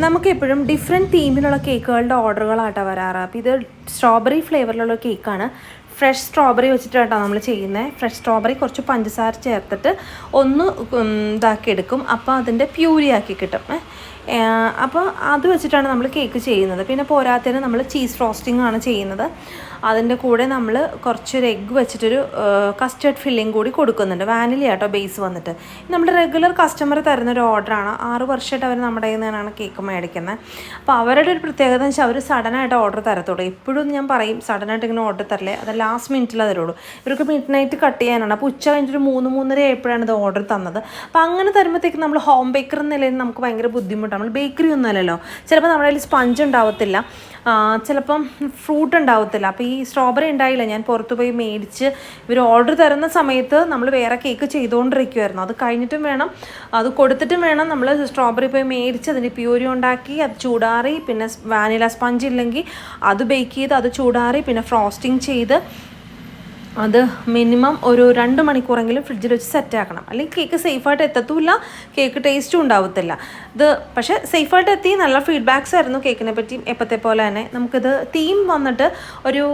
നമുക്ക് എപ്പോഴും ഡിഫറെന്റ് തീമിലുള്ള കേക്കുകളുടെ ഓർഡറുകളാട്ടോ വരാറ്. അപ്പോൾ ഇത് സ്ട്രോബെറി ഫ്ലേവറിലുള്ള കേക്കാണ് ഫ്രഷ് സ്ട്രോബെറി വെച്ചിട്ടാട്ടോ നമ്മൾ ചെയ്യുന്നത് ഫ്രഷ് സ്ട്രോബെറി കുറച്ച് പഞ്ചസാര ചേർത്തിട്ട് ഒന്ന് ഇതാക്കി എടുക്കും അപ്പോൾ അതിന്റെ പ്യൂരി ആക്കി കിട്ടും. അപ്പോൾ അത് വെച്ചിട്ടാണ് നമ്മൾ കേക്ക് ചെയ്യുന്നത്. പിന്നെ പോരാത്തതിന് നമ്മൾ ചീസ് ഫ്രോസ്റ്റിംഗ് ആണ് ചെയ്യുന്നത്. അതിന്റെ കൂടെ നമ്മൾ കുറച്ചൊരു എഗ്ഗ് വെച്ചിട്ടൊരു കസ്റ്റേർഡ് ഫില്ലിംഗ് കൂടി കൊടുക്കുന്നുണ്ട്. വാനില ആട്ടോ ബേസ് വന്നിട്ട്. നമ്മുടെ റെഗുലർ കസ്റ്റമർ തരുന്നൊരു ഓർഡറാണ് ആറ് വർഷമായിട്ട് അവർ നമ്മുടെ കയ്യിൽ നിന്നാണ് കേക്ക് മേടിക്കുന്നത് അപ്പോൾ അവരുടെ ഒരു പ്രത്യേകത എന്ന് വെച്ചാൽ അവർ സഡനായിട്ട് ഓർഡർ തരത്തുള്ളൂ. എപ്പോഴും ഞാൻ പറയും സഡനായിട്ട് ഇങ്ങനെ ഓർഡർ തരില്ലേ? അത് ലാസ്റ്റ് മിനിറ്റിൽ തരുള്ളൂ ഇവർക്ക് മിഡ് നൈറ്റ് കട്ട് ചെയ്യാനാണ്. അപ്പോൾ ഉച്ച കഴിഞ്ഞിട്ട് മൂന്ന് മൂന്നര ആയപ്പോഴാണ് ഇത് ഓർഡർ തന്നത്. അപ്പോൾ അങ്ങനെ തരുമ്പോഴത്തേക്ക് നമ്മൾ ഹോം ബേക്കർ എന്ന നമുക്ക് ഭയങ്കര ബുദ്ധിമുട്ടാണ്. നമ്മൾ ബേക്കറി ഒന്നുമല്ലല്ലോ ചിലപ്പോൾ നമ്മുടെ കയ്യിൽ സ്പഞ്ച് ഉണ്ടാവത്തില്ല. ചിലപ്പം ഫ്രൂട്ട് ഉണ്ടാവത്തില്ല. അപ്പോൾ ഈ സ്ട്രോബെറി ഉണ്ടായില്ല. ഞാൻ പുറത്ത് പോയി മേടിച്ച് ഇവർ ഓർഡർ തരുന്ന സമയത്ത് നമ്മൾ വേറെ കേക്ക് ചെയ്തുകൊണ്ടിരിക്കുമായിരുന്നു അത് കഴിഞ്ഞിട്ടും വേണം. അത് കൊടുത്തിട്ടും വേണം നമ്മൾ സ്ട്രോബെറി പോയി മേടിച്ച് അതിന്റെ പ്യൂരി ഉണ്ടാക്കി അത് ചൂടാറി പിന്നെ വാനില സ്പഞ്ച് ഇല്ലെങ്കിൽ അത് ബേക്ക് ചെയ്ത് അത് ചൂടാറി പിന്നെ ഫ്രോസ്റ്റിംഗ് ചെയ്ത് അത് മിനിമം ഒരു രണ്ട് മണിക്കൂറെങ്കിലും ഫ്രിഡ്ജിൽ വെച്ച് സെറ്റ് ആക്കണം. അല്ലെങ്കിൽ കേക്ക് സേഫായിട്ട് എത്തത്തുമില്ല കേക്ക് ടേസ്റ്റും ഉണ്ടാവത്തില്ല. ഇത് പക്ഷേ സേഫായിട്ട് എത്തി നല്ല ഫീഡ്ബാക്സ് ആയിരുന്നു കേക്കിനെ പറ്റി എപ്പോഴത്തെ പോലെ തന്നെ. നമുക്കിത് തീം വന്നിട്ട് ഒരു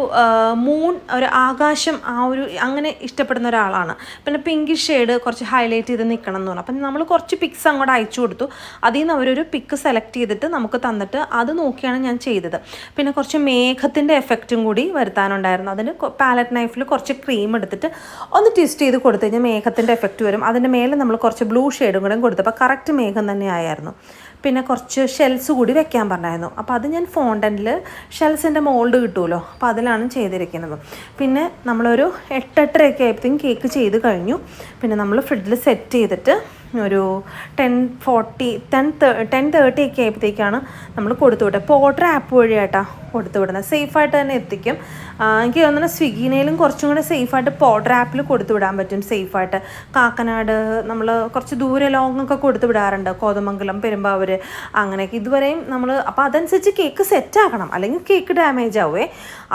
മൂൺ ഒരു ആകാശം ആ ഒരു അങ്ങനെ ഇഷ്ടപ്പെടുന്ന ഒരാളാണ്. പിന്നെ പിങ്കിഷ് ഷെയ്ഡ് കുറച്ച് ഹൈലൈറ്റ് ചെയ്ത് നിൽക്കണം എന്ന് പറഞ്ഞു. അപ്പം നമ്മൾ കുറച്ച് പിക്സ് അങ്ങോട്ട് അയച്ചു കൊടുത്തു. അതിൽ നിന്ന് അവരൊരു പിക്ക് സെലക്ട് ചെയ്തിട്ട് നമുക്ക് തന്നിട്ട് അത് നോക്കിയാണ് ഞാൻ ചെയ്തത്. പിന്നെ കുറച്ച് മേഘത്തിന്റെ എഫക്റ്റും കൂടി വരുത്താനുണ്ടായിരുന്നു. അതിന് പാലറ്റ് നൈഫിൽ കുറച്ച് ക്രീം എടുത്തിട്ട് ഒന്ന് ട്വിസ്റ്റ് ചെയ്ത് കൊടുത്തു കഴിഞ്ഞാൽ മേഘത്തിന്റെ എഫക്റ്റ് വരും. അതിന്റെ മേലെ നമ്മൾ കുറച്ച് ബ്ലൂ ഷെയ്ഡും കൂടെ കൊടുത്തു. അപ്പോൾ കറക്റ്റ് മേഘം തന്നെ ആയിരുന്നു പിന്നെ കുറച്ച് ഷെൽസ് കൂടി വെക്കാൻ പറഞ്ഞായിരുന്നു. അപ്പോൾ അത് ഞാൻ ഫോണ്ടനിൽ ഷെൽസിന്റെ മോൾഡ് കിട്ടുമല്ലോ അപ്പോൾ അതിലാണ് ചെയ്തിരിക്കുന്നത്. പിന്നെ നമ്മളൊരു എട്ടെട്ടരയൊക്കെ ആയപ്പോഴത്തേക്കും കേക്ക് ചെയ്ത് കഴിഞ്ഞു. പിന്നെ നമ്മൾ ഫ്രിഡ്ജിൽ സെറ്റ് ചെയ്തിട്ട് ഒരു ten forty ten ten thirty ഒക്കെ ആയപ്പോഴത്തേക്കാണ് നമ്മൾ കൊടുത്തു വിട്ടത്. ഓർഡർ ആപ്പ് വഴിയായിട്ടാണ് കൊടുത്തു വിടുന്നത്. സേഫായിട്ട് തന്നെ എത്തിക്കും. എനിക്ക് തോന്നുന്നു സ്വിഗ്ഗിനേലും കുറച്ചും കൂടെ സേഫായിട്ട് ഇപ്പോൾ ഓർഡർ ആപ്പിൽ കൊടുത്തു വിടാൻ പറ്റും സേഫായിട്ട് കാക്കനാട് നമ്മൾ കുറച്ച് ദൂരെ ലോങ് ഒക്കെ കൊടുത്തു വിടാറുണ്ട്. കോതമംഗലം പെരുമ്പാവൂർ അങ്ങനെയൊക്കെ. ഇതുവരെയും നമ്മൾ അപ്പോൾ അതനുസരിച്ച് കേക്ക് സെറ്റ് ആക്കണം അല്ലെങ്കിൽ കേക്ക് ഡാമേജ് ആവുമേ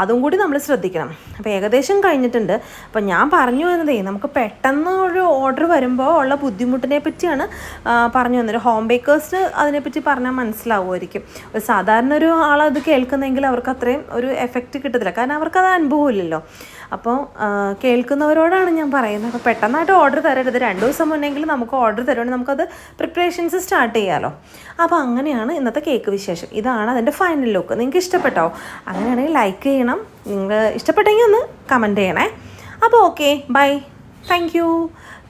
അതും കൂടി നമ്മൾ ശ്രദ്ധിക്കണം. അപ്പോൾ ഏകദേശം കഴിഞ്ഞിട്ടുണ്ട്. അപ്പോൾ ഞാൻ പറഞ്ഞു വന്നതേ നമുക്ക് പെട്ടെന്ന് ഒരു ഓർഡർ വരുമ്പോൾ ഉള്ള ബുദ്ധിമുട്ടിനെ പറ്റിയാണ് പറഞ്ഞു വന്നത്. ഹോം ബേക്കേഴ്സിന് അതിനെപ്പറ്റി പറഞ്ഞാൽ മനസ്സിലാവുമായിരിക്കും. ഒരു സാധാരണ ഒരു ആളത് കേൾക്കുന്നെങ്കിൽ അവർക്ക് അത്രയും ഒരു എഫക്റ്റ് കിട്ടത്തില്ല. കാരണം അവർക്കത് അനുഭവമില്ലല്ലോ. അപ്പോൾ കേൾക്കുന്നവരോടാണ് ഞാൻ പറയുന്നത്. അപ്പോൾ പെട്ടെന്നായിട്ട് ഓർഡർ തരരുത്. രണ്ട് ദിവസം മുന്നെങ്കിലും നമുക്ക് ഓർഡർ തരുവാണെങ്കിൽ നമുക്കത് പ്രിപ്പറേഷൻസ് സ്റ്റാർട്ട് ചെയ്യാമല്ലോ അപ്പോൾ അങ്ങനെയാണ് ഇന്നത്തെ കേക്ക് വിശേഷം. ഇതാണ് അതിന്റെ ഫൈനൽ ലുക്ക് നിങ്ങൾക്ക് ഇഷ്ടപ്പെട്ടോ? അങ്ങനെയാണെങ്കിൽ ലൈക്ക് ചെയ്യണം. നിങ്ങൾ ഇഷ്ടപ്പെട്ടെങ്കിൽ ഒന്ന് കമന്റ് ചെയ്യണേ. അപ്പോൾ okay bye thank